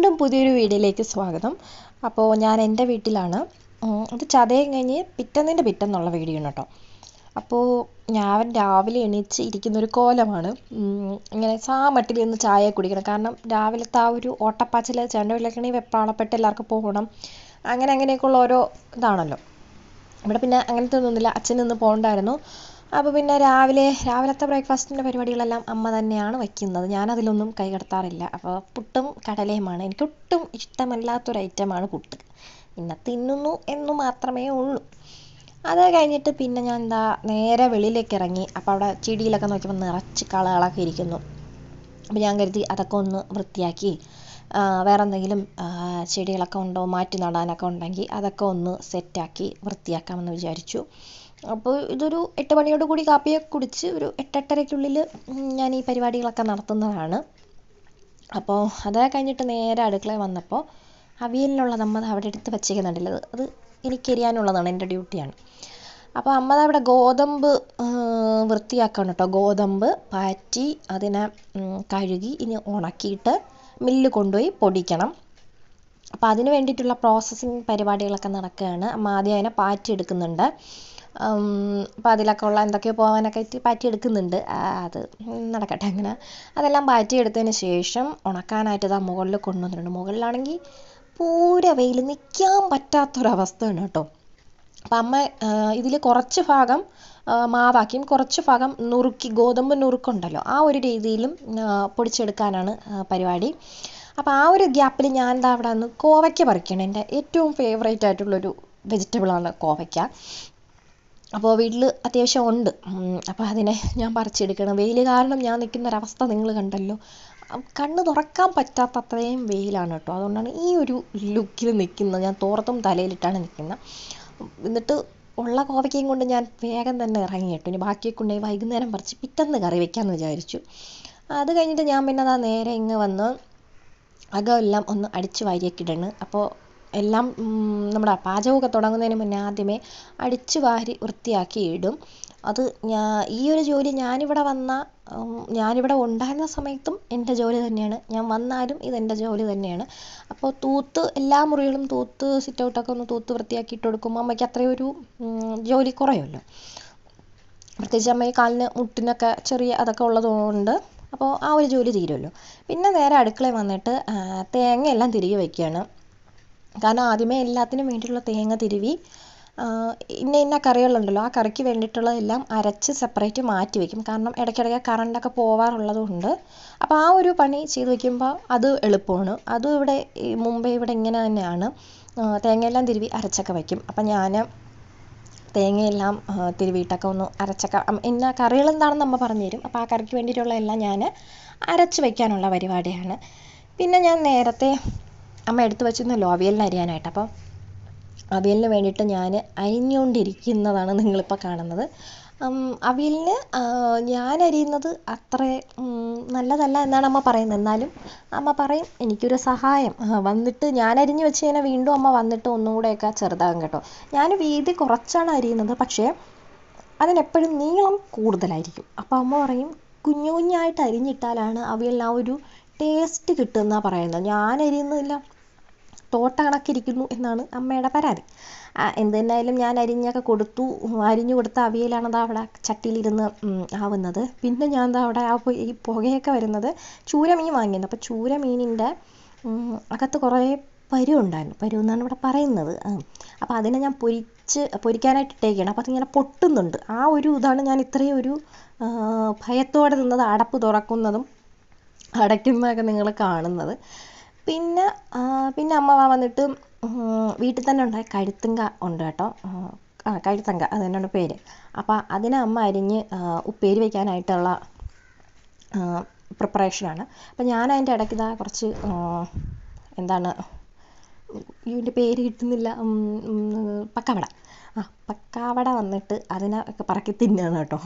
വീണ്ടും പുതിയൊരു വീഡിയോയിലേക്ക് സ്വാഗതം. അപ്പോൾ ഞാൻ എന്റെ വീട്ടിലാണ്. അത് ചതയം കഴിഞ്ഞ് പിറ്റന്നിന്റെ പിറ്റെന്നുള്ള വീഡിയോ ആണ് കേട്ടോ. അപ്പോൾ ഞാൻ രാവിലെ എണീച്ച് ഇരിക്കുന്ന ഒരു കോലമാണ് ഇങ്ങനെ സാമട്ടിൽ നിന്ന് ചായ കുടിക്കണം. കാരണം രാവിലത്തെ ആ ഒരു ഓട്ടപ്പാച്ചിൽ വീട്ടിലേക്കാണെങ്കിൽ വെപ്രാളപ്പെട്ട് എല്ലാവർക്കും പോകണം. അങ്ങനെ അങ്ങനെയൊക്കെയുള്ള ഓരോ ഇതാണല്ലോ. ഇവിടെ പിന്നെ അങ്ങനത്തെ ഒന്നുമില്ല. അച്ഛൻ ഇന്ന് പോകണ്ടായിരുന്നു. അപ്പോൾ പിന്നെ രാവിലെ രാവിലത്തെ ബ്രേക്ക്ഫാസ്റ്റിന്റെ പരിപാടികളെല്ലാം അമ്മ തന്നെയാണ് വയ്ക്കുന്നത് ഞാനതിലൊന്നും കൈ കടത്താറില്ല. അപ്പോൾ പുട്ടും കടലയുമാണ്. എനിക്ക് ഒട്ടും ഇഷ്ടമല്ലാത്തൊരു ഐറ്റമാണ് പുട്ട്. പിന്നെ തിന്നുന്നു എന്ന് മാത്രമേ ഉള്ളൂ. അത് കഴിഞ്ഞിട്ട് പിന്നെ ഞാൻ എന്താ നേരെ വെളിയിലേക്ക് ഇറങ്ങി. അപ്പോൾ അവിടെ ചെടിയിലൊക്കെ നോക്കിയപ്പോൾ നിറച്ച് കളകളൊക്കെ ഇരിക്കുന്നു. അപ്പോൾ ഞാൻ കരുതി അതൊക്കെ ഒന്ന് വൃത്തിയാക്കി വേറെ എന്തെങ്കിലും ചെടികളൊക്കെ ഉണ്ടോ? മാറ്റി നടാനൊക്കെ ഉണ്ടെങ്കിൽ അതൊക്കെ ഒന്ന് സെറ്റാക്കി വൃത്തിയാക്കാമെന്ന് വിചാരിച്ചു. അപ്പോൾ ഇതൊരു എട്ട് മണിയോട് കൂടി കാപ്പിയൊക്കെ കുടിച്ച് ഒരു എട്ടെട്ടരയ്ക്കുള്ളിൽ ഞാൻ ഈ പരിപാടികളൊക്കെ നടത്തുന്നതാണ്. അപ്പോൾ അത് കഴിഞ്ഞിട്ട് നേരെ അടുക്കളയിൽ വന്നപ്പോൾ അവിയലിനുള്ള നമ്മൾ അവിടെ എടുത്ത് വച്ചേക്കുന്നുണ്ടല്ലോ അത് എനിക്കെരിയാനുള്ളതാണ് എന്റെ ഡ്യൂട്ടിയാണ്. അപ്പോൾ അമ്മ അവിടെ ഗോതമ്പ് വൃത്തിയാക്കണം കേട്ടോ. ഗോതമ്പ് പാറ്റി അതിനെ കഴുകി ഇനി ഉണക്കിയിട്ട് മില്ല് കൊണ്ടുപോയി പൊടിക്കണം. അപ്പോൾ അതിന് വേണ്ടിയിട്ടുള്ള പ്രോസസ്സിങ് പരിപാടികളൊക്കെ നടക്കുകയാണ്. അമ്മ ആദ്യം അതിനെ പാറ്റി എടുക്കുന്നുണ്ട് അപ്പോൾ അതിലൊക്കെ ഉള്ള എന്തൊക്കെയോ പോകാനൊക്കെ ആയിട്ട് ആ, അത് നടക്കട്ടെ അങ്ങനെ. അതെല്ലാം പാറ്റി എടുത്തതിന് ശേഷം ഉണക്കാനായിട്ട് ദാ മുകളിൽ കൊണ്ടുവന്നിട്ടുണ്ട്. മുകളിലാണെങ്കിൽ പൂര വെയിൽ നിൽക്കാൻ പറ്റാത്തൊരവസ്ഥയാണ് കേട്ടോ. അപ്പം അമ്മ ഇതിൽ കുറച്ച് ഭാഗം മാവാക്കിയും കുറച്ച് ഭാഗം നുറുക്കി ഗോതമ്പ് നുറുക്കുണ്ടല്ലോ. ആ ഒരു രീതിയിലും പൊടിച്ചെടുക്കാനാണ് പരിപാടി. അപ്പോൾ ആ ഒരു ഗ്യാപ്പിൽ ഞാൻ എന്താ അവിടെ നിന്ന് കോവയ്ക്ക പറിക്കണം. എന്റെ ഏറ്റവും ഫേവറേറ്റ് ആയിട്ടുള്ളൊരു വെജിറ്റബിളാണ് കോവയ്ക്ക. അപ്പോൾ വീട്ടിൽ അത്യാവശ്യം ഉണ്ട്. അപ്പോൾ അതിനെ ഞാൻ പറിച്ചെടുക്കണം വെയിൽ കാരണം ഞാൻ നിൽക്കുന്ന ഒരവസ്ഥ നിങ്ങൾ കണ്ടല്ലോ. കണ്ണ് തുറക്കാൻ പറ്റാത്ത അത്രയും വെയിലാണ് കേട്ടോ. അതുകൊണ്ടാണ് ഈ ഒരു ലുക്കിൽ നിൽക്കുന്നത്. ഞാൻ തോർത്തും തലയിലിട്ടാണ് നിൽക്കുന്നത്. എന്നിട്ട് ഉള്ള കോവയ്ക്കയും കൊണ്ട് ഞാൻ വേഗം തന്നെ ഇറങ്ങി കേട്ടോ. ഇനി ബാക്കിയൊക്കെ കൊണ്ടുപോയി വൈകുന്നേരം പറിച്ച് പിറ്റന്ന് കറി വെക്കാമെന്ന് വിചാരിച്ചു. അത് കഴിഞ്ഞിട്ട് ഞാൻ പിന്നെ അതാ നേരെ ഇങ്ങ് വന്ന് അകമെല്ലാം ഒന്ന് അടിച്ച് വാരിയൊക്കെ ഇടണ്. അപ്പോൾ എല്ലാം നമ്മുടെ പാചകമൊക്കെ തുടങ്ങുന്നതിന് മുന്നേ ആദ്യമേ അടിച്ചു വാരി വൃത്തിയാക്കി ഇടും. അത് ഞാ ഈ ഒരു ജോലി ഞാനിവിടെ വന്ന ഞാനിവിടെ ഉണ്ടായിരുന്ന സമയത്തും എന്റെ ജോലി തന്നെയാണ്. ഞാൻ വന്നാലും ഇതെന്റെ ജോലി തന്നെയാണ്. അപ്പോൾ തൂത്ത് എല്ലാ മുറികളും തൂത്ത് സിറ്റ് ഔട്ടൊക്കെ ഒന്ന് തൂത്ത് വൃത്തിയാക്കി ഇട്ട് കൊടുക്കുമ്പോൾ അമ്മയ്ക്ക് അത്രയും ഒരു ജോലി കുറയുമല്ലോ. പ്രത്യേകിച്ച് അമ്മ ഈ കാലിന് മുട്ടിനൊക്കെ ചെറിയ അതൊക്കെ ഉള്ളതുകൊണ്ട് അപ്പോൾ ആ ഒരു ജോലി തീരുമല്ലോ. പിന്നെ നേരെ അടുക്കളയിൽ വന്നിട്ട് തേങ്ങ തേങ്ങയെല്ലാം തിരികെ വയ്ക്കുകയാണ് കാരണം ആദ്യമേ എല്ലാത്തിനും വേണ്ടിയിട്ടുള്ള തേങ്ങ തിരുവി ഇന്ന ഇന്ന കറികളുണ്ടല്ലോ ആ കറിക്ക് വേണ്ടിയിട്ടുള്ളതെല്ലാം അരച്ച് സെപ്പറേറ്റ് മാറ്റി വെക്കും. കാരണം ഇടയ്ക്കിടയ്ക്ക് കറണ്ടൊക്കെ പോവാറുള്ളത് കൊണ്ട് അപ്പോൾ ആ ഒരു പണി ചെയ്ത് വെക്കുമ്പോൾ അത് എളുപ്പമാണ്. അതും ഇവിടെ ഈ മുമ്പേ ഇവിടെ ഇങ്ങനെ തന്നെയാണ്. തേങ്ങയെല്ലാം തിരുവി അരച്ചൊക്കെ വയ്ക്കും അപ്പം ഞാൻ തേങ്ങയെല്ലാം തിരുവിയിട്ടൊക്കെ ഒന്ന് അരച്ചൊക്കെ ഇന്ന കറികൾ എന്താണെന്ന് അമ്മ പറഞ്ഞു തരും. അപ്പോൾ ആ കറിക്ക് വേണ്ടിയിട്ടുള്ള എല്ലാം ഞാൻ അരച്ച് വയ്ക്കാനുള്ള പരിപാടിയാണ്. പിന്നെ ഞാൻ നേരത്തെ അമ്മ എടുത്ത് വെച്ചിരുന്നല്ലോ അവിയലിന് അരിയാനായിട്ട് അപ്പോൾ അവിയലിന് വേണ്ടിയിട്ട് ഞാൻ അരിഞ്ഞുകൊണ്ടിരിക്കുന്നതാണ് നിങ്ങളിപ്പോൾ കാണുന്നത്. അവിയലിന് ഞാൻ അരിയുന്നത് അത്ര നല്ലതല്ല എന്നാണ് അമ്മ പറയുന്നത്. എന്നാലും അമ്മ പറയും എനിക്കൊരു സഹായം. വന്നിട്ട് ഞാൻ അരിഞ്ഞു വെച്ച് കഴിഞ്ഞാൽ വീണ്ടും അമ്മ വന്നിട്ട് ഒന്നും കൂടെയൊക്കെ ചെറുതാകും കേട്ടോ. ഞാൻ വീതി കുറച്ചാണ് അരിയുന്നത് പക്ഷേ അതിനെപ്പോഴും നീളം കൂടുതലായിരിക്കും. അപ്പോൾ അമ്മ പറയും കുഞ്ഞു കുഞ്ഞായിട്ട് അരിഞ്ഞിട്ടാലാണ് അവിയലിന് ആ ഒരു ടേസ്റ്റ് കിട്ടുമെന്നാണ് പറയുന്നത് ഞാൻ അരിയുന്നില്ല തോട്ട കണക്കിരിക്കുന്നു എന്നാണ് അമ്മയുടെ പരാതി. എന്ത് തന്നെയായാലും ഞാൻ അരിഞ്ഞൊക്കെ കൊടുത്തു. അരിഞ്ഞു കൊടുത്ത അവിയലാണ് ദാ അവിടെ ചട്ടിയിലിരുന്ന് ആവുന്നത്. പിന്നെ ഞാൻ ദാ അവിടെ ആ ഈ പുകയൊക്കെ വരുന്നത് ചൂരമീൻ വാങ്ങിയത് അപ്പോൾ ചൂരമീനിന്റെ അകത്ത് കുറേ പരു ഉണ്ടായിരുന്നു. പരു എന്നാണ് ഇവിടെ പറയുന്നത്. അപ്പോൾ അതിനെ ഞാൻ പൊരിച്ച് പൊരിക്കാനായിട്ട് ഇട്ടേക്കാണ്. അപ്പോൾ അതിങ്ങനെ പൊട്ടുന്നുണ്ട്. ആ ഒരു ഇതാണ് ഞാൻ ഇത്രയും ഒരു ഭയത്തോടെ നിന്നത് അടപ്പ് തുറക്കുന്നതും അടയ്ക്കുന്നതൊക്കെ നിങ്ങൾ കാണുന്നത്. പിന്നെ പിന്നെ അമ്മ വന്നിട്ട് വീട്ടിൽ തന്നെ ഉണ്ടായ കഴുത്തുങ്ക ഉണ്ട് കേട്ടോ. ആ, കഴുത്തങ്ക അത് തന്നെയാണ് പേര്. അപ്പോൾ അതിനെ അമ്മ അരിഞ്ഞ് ഉപ്പേരി വയ്ക്കാനായിട്ടുള്ള പ്രിപ്പറേഷനാണ്. അപ്പോൾ ഞാൻ അതിന്റെ ഇടയ്ക്ക് ഇതാ കുറച്ച് എന്താണ് ഇതിന്റെ പേര് കിട്ടുന്നില്ല പക്കാവട. ആ പക്കാവട വന്നിട്ട് അതിനെ ഒക്കെ പറക്കി തിന്നുകയാണ് കേട്ടോ.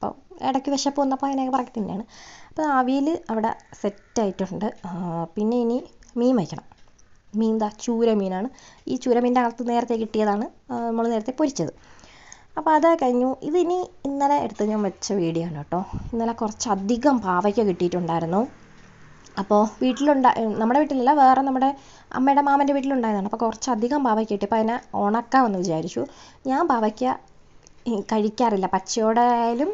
അപ്പോൾ ഇടയ്ക്ക് വിശപ്പ് വന്നപ്പോൾ അതിനെയൊക്കെ പറക്കി തിന്നുകയാണ് അപ്പോൾ അവിയൽ അവിടെ സെറ്റായിട്ടുണ്ട് പിന്നെ ഇനി മീൻ വയ്ക്കണം. മീൻ ദാ ചൂര മീനാണ് ഈ ചൂര മീനിന്റെ അകത്ത് നേരത്തെ കിട്ടിയതാണ് നമ്മൾ നേരത്തെ പൊരിച്ചത്. അപ്പോൾ അത് കഴിഞ്ഞു. ഇതിനി ഇന്നലെ എടുത്ത് ഞാൻ വെച്ച വീഡിയോ ആണ് കേട്ടോ. ഇന്നലെ കുറച്ചധികം പാവയ്ക്ക കിട്ടിയിട്ടുണ്ടായിരുന്നു. അപ്പോൾ വീട്ടിലുണ്ടാ നമ്മുടെ വീട്ടിലല്ല വേറെ നമ്മുടെ അമ്മയുടെ മാമന്റെ വീട്ടിലുണ്ടായതാണ്. അപ്പോൾ കുറച്ചധികം പാവയ്ക്ക കിട്ടി. അപ്പോൾ അതിനെ ഉണക്കാമെന്ന് വിചാരിച്ചു. ഞാൻ പാവയ്ക്ക കഴിക്കാറില്ല. പച്ചയോടെ ആയാലും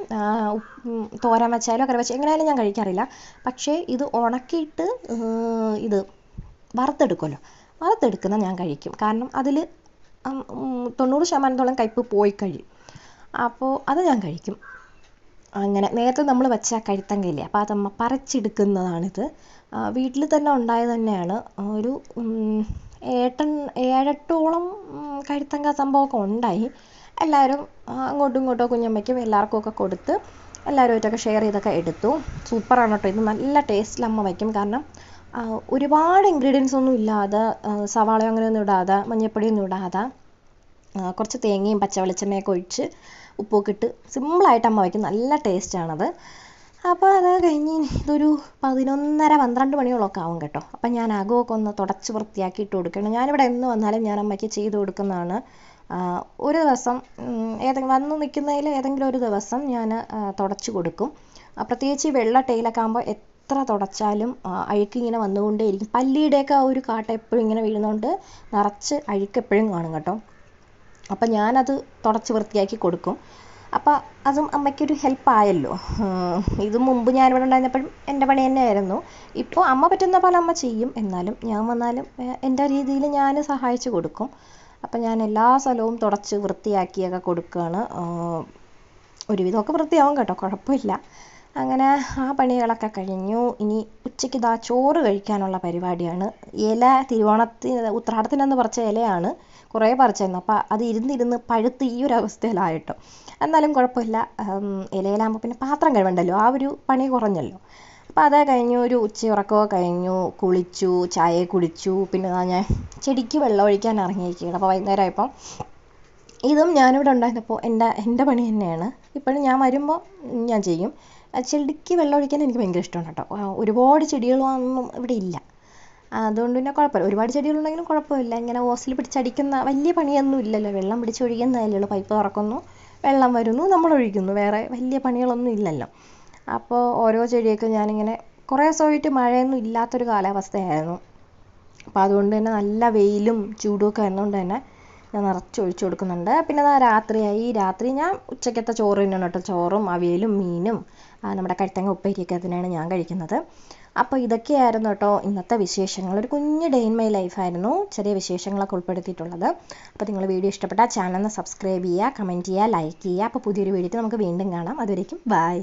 തോരൻ വെച്ചാലും കറി വെച്ചാലും എങ്ങനെ ആയാലും ഞാൻ കഴിക്കാറില്ല. പക്ഷേ ഇത് ഉണക്കിയിട്ട് ഇത് വറുത്തെടുക്കുമല്ലോ. വറുത്തെടുക്കുന്ന ഞാൻ കഴിക്കും. കാരണം അതിൽ തൊണ്ണൂറ് ശതമാനത്തോളം കയ്പ്പ് പോയി കഴിയും. അപ്പോൾ അത് ഞാൻ കഴിക്കും. അങ്ങനെ നേരത്തെ നമ്മൾ വെച്ച കഴുത്തങ്കയില്ലേ അപ്പോൾ അതമ്മ പറിച്ചെടുക്കുന്നതാണിത്. വീട്ടിൽ തന്നെ ഉണ്ടായത് തന്നെയാണ്. ഒരു ഏട്ടൻ ഏഴെട്ടോളം കഴുത്തങ്ക സംഭവമൊക്കെ ഉണ്ടായി. എല്ലാവരും അങ്ങോട്ടും ഇങ്ങോട്ടും കുഞ്ഞമ്മയ്ക്കും എല്ലാവർക്കും ഒക്കെ കൊടുത്ത് എല്ലാവരുമായിട്ടൊക്കെ ഷെയർ ചെയ്തൊക്കെ എടുത്തു. സൂപ്പറാണ് കേട്ടോ. ഇത് നല്ല ടേസ്റ്റിൽ അമ്മ വയ്ക്കും കാരണം ഒരുപാട് ഇൻഗ്രീഡിയൻസ് ഒന്നും ഇല്ലാതെ സവാളയോ അങ്ങനെയൊന്നും ഇടാതെ മഞ്ഞൾപ്പൊടിയൊന്നും ഇടാതെ കുറച്ച് തേങ്ങയും പച്ച വെളിച്ചെണ്ണയൊക്കെ ഒഴിച്ച് ഉപ്പൊക്കെ ഇട്ട് സിമ്പിളായിട്ട് അമ്മ വയ്ക്കും നല്ല ടേസ്റ്റാണത് അപ്പോൾ അത് കഴിഞ്ഞ് ഇതൊരു പതിനൊന്നര പന്ത്രണ്ട് മണിയോളൊക്കെ ആവും കേട്ടോ. അപ്പം ഞാൻ അകമൊക്കെ ഒന്ന് തുടച്ച് വൃത്തിയാക്കി ഇട്ട് കൊടുക്കണം. ഞാനിവിടെ എന്ന് വന്നാലും ഞാൻ അമ്മയ്ക്ക് ചെയ്ത് കൊടുക്കുന്നതാണ്. ഒരു ദിവസം ഏതെങ്കിലും വന്ന് നിൽക്കുന്നതിൽ ഏതെങ്കിലും ഒരു ദിവസം ഞാൻ തുടച്ച് കൊടുക്കും. പ്രത്യേകിച്ച് ഈ വെള്ള ടൈലൊക്കെ ആകുമ്പോൾ എത്ര തുടച്ചാലും ആ, അഴുക്ക് ഇങ്ങനെ വന്നുകൊണ്ടേയിരിക്കും. പല്ലിയുടെയൊക്കെ ആ ഒരു കാട്ട എപ്പോഴും ഇങ്ങനെ വീഴുന്നതുകൊണ്ട് നിറച്ച് അഴുക്ക് എപ്പോഴും കാണും കേട്ടോ. അപ്പം ഞാനത് തുടച്ച് വൃത്തിയാക്കി കൊടുക്കും. അപ്പം അതും അമ്മയ്ക്കൊരു ഹെൽപ്പായല്ലോ ഇത് മുമ്പ് ഇവിടെ ഉണ്ടായിരുന്നപ്പോഴും എന്റെ പണി തന്നെയായിരുന്നു. ഇപ്പോൾ അമ്മ പറ്റുന്ന പോലെ അമ്മ ചെയ്യും. എന്നാലും ഞാൻ വന്നാലും എന്റെ രീതിയിൽ ഞാൻ സഹായിച്ചു കൊടുക്കും. അപ്പം ഞാൻ എല്ലാ സ്ഥലവും തുടച്ച് വൃത്തിയാക്കിയൊക്കെ കൊടുക്കുകയാണ് ഒരുവിധമൊക്കെ വൃത്തിയാവും കേട്ടോ കുഴപ്പമില്ല. അങ്ങനെ ആ പണികളൊക്കെ കഴിഞ്ഞു. ഇനി ഉച്ചയ്ക്ക് ഇതാ ചോറ് കഴിക്കാനുള്ള പരിപാടിയാണ്. ഇല തിരുവോണത്തിന് ഉത്രാടത്തിനെന്ന് പറിച്ച ഇലയാണ് കുറേ പറിച്ചായിരുന്നു അപ്പോൾ അത് ഇരുന്നിരുന്ന് പഴുത്ത് ഈ ഒരു അവസ്ഥയിലായിട്ടോ. എന്നാലും കുഴപ്പമില്ല. ഇലയിലാകുമ്പോൾ പിന്നെ പാത്രം കഴുകണ്ടല്ലോ ആ ഒരു പണി കുറഞ്ഞല്ലോ. അപ്പോൾ അത് കഴിഞ്ഞു ഒരു ഉച്ചയുറക്കമൊക്കെ കഴിഞ്ഞു കുളിച്ചു ചായ കുടിച്ചു പിന്നെ ദാ ഞാൻ ചെടിക്ക് വെള്ളം ഒഴിക്കാൻ ഇറങ്ങിയിരിക്കുകയാണ്. അപ്പോൾ വൈകുന്നേരം ആയപ്പോൾ ഇതും ഞാനിവിടെ ഉണ്ടായിരുന്നപ്പോൾ എന്റെ എന്റെ പണി തന്നെയാണ്. ഇപ്പോഴും ഞാൻ വരുമ്പോൾ ഞാൻ ചെയ്യും. ചെടിക്ക് വെള്ളം ഒഴിക്കാൻ എനിക്ക് ഭയങ്കര ഇഷ്ടമാണ് കേട്ടോ. ഒരുപാട് ചെടികളൊന്നും ഇവിടെ ഇല്ല. അതുകൊണ്ട് പിന്നെ കുഴപ്പമില്ല. ഒരുപാട് ചെടികളുണ്ടെങ്കിലും കുഴപ്പമില്ല. ഇങ്ങനെ ഓസിൽ പിടിച്ചടിക്കുന്ന വലിയ പണിയൊന്നും ഇല്ലല്ലോ. വെള്ളം പിടിച്ചൊഴിക്കുന്നതല്ലേ ഉള്ളൂ. പൈപ്പ് തുറക്കുന്നു വെള്ളം വരുന്നു നമ്മൾ ഒഴിക്കുന്നു. വേറെ വലിയ പണികളൊന്നും ഇല്ലല്ലോ. അപ്പോൾ ഓരോ ചെടിയൊക്കെ ഞാനിങ്ങനെ കുറേ ദിവസമായിട്ട് മഴയൊന്നും ഇല്ലാത്തൊരു കാലാവസ്ഥയായിരുന്നു. അപ്പോൾ അതുകൊണ്ട് തന്നെ നല്ല വെയിലും ചൂടും ഒക്കെ ആയിരുന്നുകൊണ്ട് തന്നെ ഞാൻ നിറച്ച് ഒഴിച്ചു കൊടുക്കുന്നുണ്ട്. പിന്നെ ദാ രാത്രിയായി. രാത്രി ഞാൻ ഉച്ചക്കത്തെ ചോറ് തന്നെയാണ് കേട്ടോ. ചോറും അവിയലും മീനും നമ്മുടെ കഴുത്തങ്ങ ഉപ്പേരിയൊക്കെ തന്നെയാണ് ഞാൻ കഴിക്കുന്നത്. അപ്പോൾ ഇതൊക്കെയായിരുന്നു കേട്ടോ ഇന്നത്തെ വിശേഷങ്ങൾ. ഒരു കുഞ്ഞ് ഡേ ഇൻ മൈ ലൈഫായിരുന്നു ചെറിയ വിശേഷങ്ങളൊക്കെ ഉൾപ്പെടുത്തിയിട്ടുള്ളത്. അപ്പോൾ നിങ്ങൾ വീഡിയോ ഇഷ്ടപ്പെട്ടാൽ ചാനൽ ഒന്ന് സബ്സ്ക്രൈബ് ചെയ്യുക കമന്റ് ചെയ്യുക ലൈക്ക് ചെയ്യുക. അപ്പോൾ പുതിയൊരു വീഡിയോ നമുക്ക് വീണ്ടും കാണാം. അതുവരേക്കും ബൈ